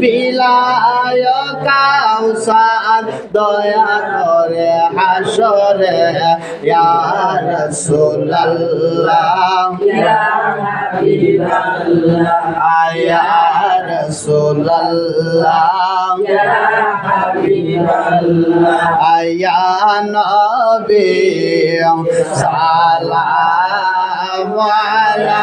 পিলায় কাউসার দয়া করে হাসরে ইয়া রাসূলুল্লাহ। আয়া রাসূলুল্লাহ। আয়া নবী সালাম আলাইকা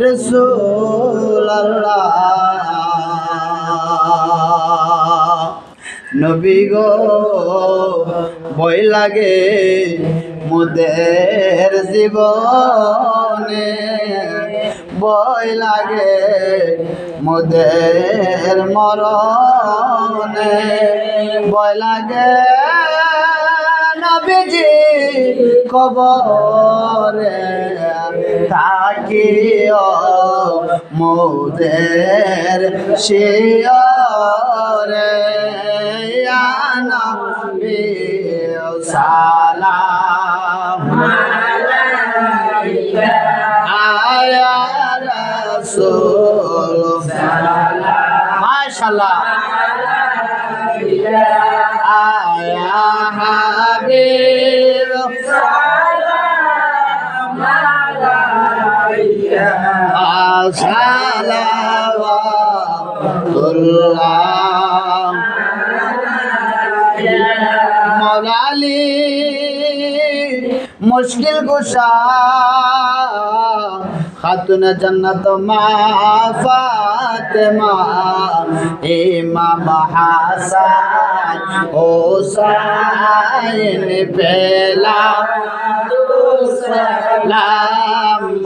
রাসূলুল্লাহ। নবী গো ভয় লাগে মুদের জীবনে। ভয় লাগে মুদের মরণে। ভয় লাগে নবীজি কবরে? থাকিও মোদের নবী সালাম। আয়া সালাওয়াতুল্লাহ মৌলালি মুশকিল কুশা খাতুন জন্নত মা ফাতেমা ইমাম হাসান হোসাইন পেলা সালাম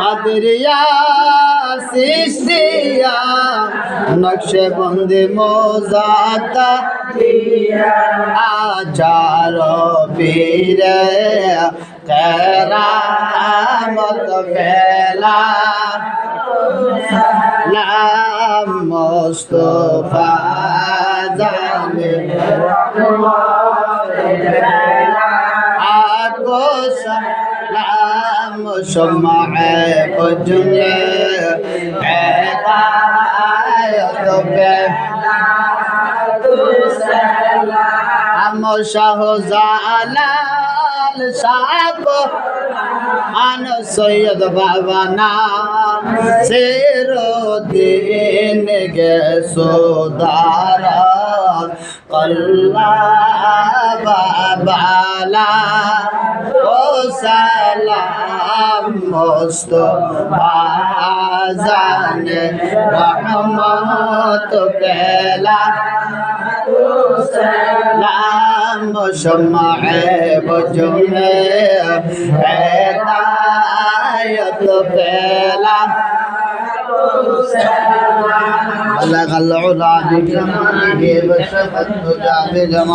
কাদরিয়া সৃষ্টিয়া নকশে বন্দি মোজাতা আচার পীরে কেরামত বেলা লাম মোস্তফা জানে। আকো বজনে হেদায়ত বেলা আম শাহজালাল সাপ আন সৈয়দ বাবা নাম সেরোদিন গে সোদার Allah bala o salam Mustafa azan rahmat kela salam shamae bujune hidayat kela salam علق العلا بكماله وسفت الهدى بجماله